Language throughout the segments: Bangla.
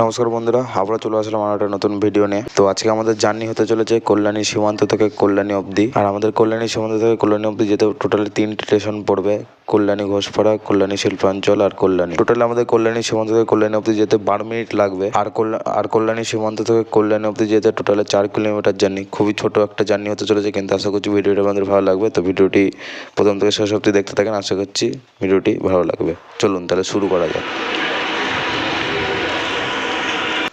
নমস্কার বন্ধুরা আবার চলে আসলাম আমার একটা নতুন ভিডিও নিয়ে। তো আজকে আমাদের জার্নি হতে চলেছে কল্যাণী সীমান্ত থেকে কল্যাণী অবধি। আর আমাদের কল্যাণী সীমান্ত থেকে কল্যাণী অবধি যেতে টোটালি তিনটে স্টেশন পড়বে। কল্যাণী ঘোষপাড়া, কল্যাণী শিল্পাঞ্চল আর কল্যাণী। টোটালি আমাদের কল্যাণী সীমান্ত থেকে কল্যাণী অবধি যেতে বারো মিনিট লাগবে। আর আর কল্যাণী সীমান্ত থেকে কল্যাণী অবধি যেতে টোটালি চার কিলোমিটার জার্নি খুবই ছোট একটা জার্নি হতে চলেছে, কিন্তু আশা করছি ভিডিওটা আমাদের ভালো লাগবে। তো ভিডিওটি প্রথম থেকে শেষ অবধি দেখতে থাকেন। আশা করছি ভিডিওটি ভালো লাগবে। চলুন তাহলে শুরু করা যাক।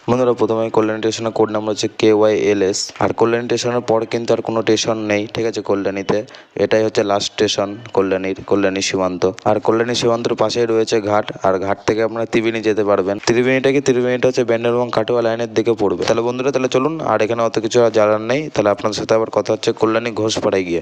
বন্ধুরা, প্রথমে কল্যাণী স্টেশনের কোড নাম্বার হচ্ছে K Y L S R Kalyani স্টেশনের পর কিন্তু আর কোনো স্টেশন নেই, ঠিক আছে কল্যাণীতে এটাই হচ্ছে লাস্ট স্টেশন কল্যাণীর কল্যাণী সীমান্ত। আর কল্যাণী সীমান্তর পাশেই রয়েছে ঘাট, আর ঘাট থেকে আপনারা ত্রিবেণী যেতে পারবেন। ত্রিবেণীটা কি? ত্রিবেণীটা হচ্ছে ব্যান্ডেল এবং কাটোয়া লাইনের দিকে পড়বে। তাহলে বন্ধুরা, তাহলে চলুন, আর এখানে অত কিছু আর জানার নেই। তাহলে আপনাদের সাথে আবার কথা হচ্ছে কল্যাণী ঘোষপাড়ায় গিয়ে।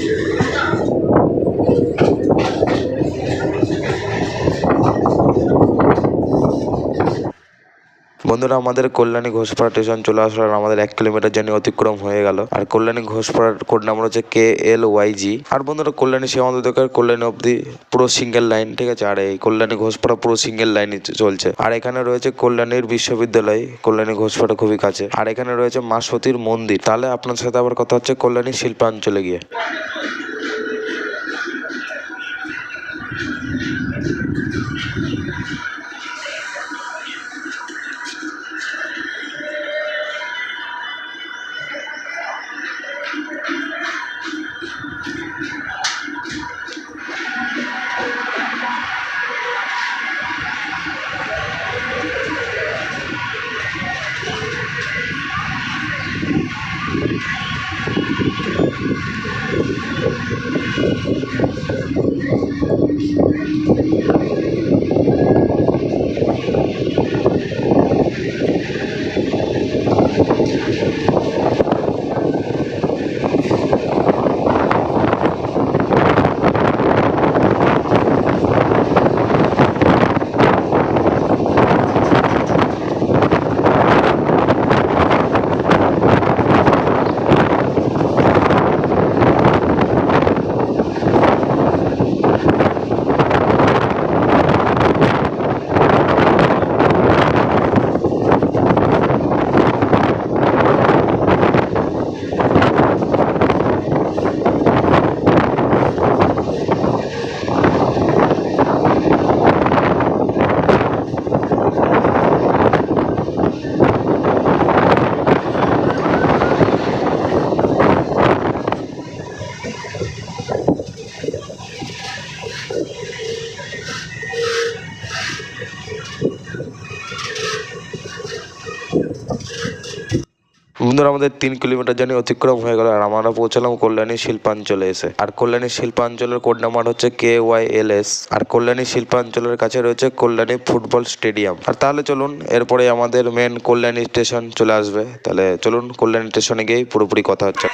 বন্ধুরা, আমাদের কল্যাণী ঘোষপাড়া স্টেশন চলে আসার আমাদের এক কিলোমিটার জার্নি অতিক্রম হয়ে গেল। আর কল্যাণী ঘোষপাড়ার কোড নাম্বার হচ্ছে কে এল ওয়াই জি আর বন্ধুরা, কল্যাণী সীমান্ত কল্যাণী অবধি পুরো সিঙ্গেল লাইন ঠিক আছে? আর এই কল্যাণী ঘোষপাড়া পুরো সিঙ্গেল লাইন চলছে। আর এখানে রয়েছে কল্যাণীর বিশ্ববিদ্যালয়, কল্যাণী ঘোষপাড়া খুবই কাছে। আর এখানে রয়েছে মা সতীর মন্দির। তাহলে আপনার সাথে আবার কথা হচ্ছে কল্যাণী শিল্পাঞ্চলে গিয়ে। বন্ধুরা আমাদের তিন কিলোমিটার জানি অতিক্রম হয়ে গেল, আর আমরা পৌঁছালাম কল্যাণী শিল্পাঞ্চলে এসে। আর কল্যাণী শিল্পাঞ্চলের কোড নাম্বার হচ্ছে K Y L S R Kalyani শিল্পাঞ্চলের কাছে রয়েছে কল্যাণী ফুটবল স্টেডিয়াম। আর তাহলে চলুন, এরপরে আমাদের মেন কল্যাণী স্টেশন চলে আসবে। তাহলে চলুন কল্যাণী স্টেশনে গিয়েই পুরোপুরি কথা হচ্ছে।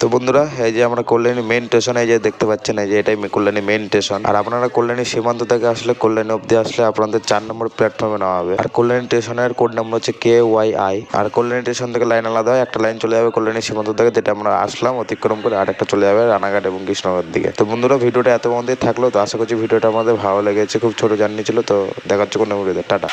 তো বন্ধুরা, এই যে আমরা কল্যাণী মেন স্টেশন এই যে দেখতে পাচ্ছেন, এই যে এটাই কল্যাণী মেন স্টেশন আর আপনারা কল্যাণী সীমান্ত থেকে আসলে, কল্যাণী অব্দি আসলে আপনাদের চার নম্বর প্ল্যাটফর্মে নেওয়া হবে। আর কল্যাণী স্টেশনের কোড নাম্বার হচ্ছে K Y I R Kalyani station থেকে লাইন আলাদা হয়, একটা লাইন চলে যাবে কল্যাণী সীমান্ত থেকে, যেটা আমরা আসলাম, অতিক্রম করে আর একটা চলে যাবে রানাঘাট এবং কৃষ্ণনগর দিকে। তো বন্ধুরা, ভিডিওটা এত মধ্যে থাকল, তো আশা করছি ভিডিওটা আমাদের ভালো লেগেছে, খুব ছোট জার্নি ছিল, তো দেখাচ্ছে কোনো ভিডিওতে টাটা।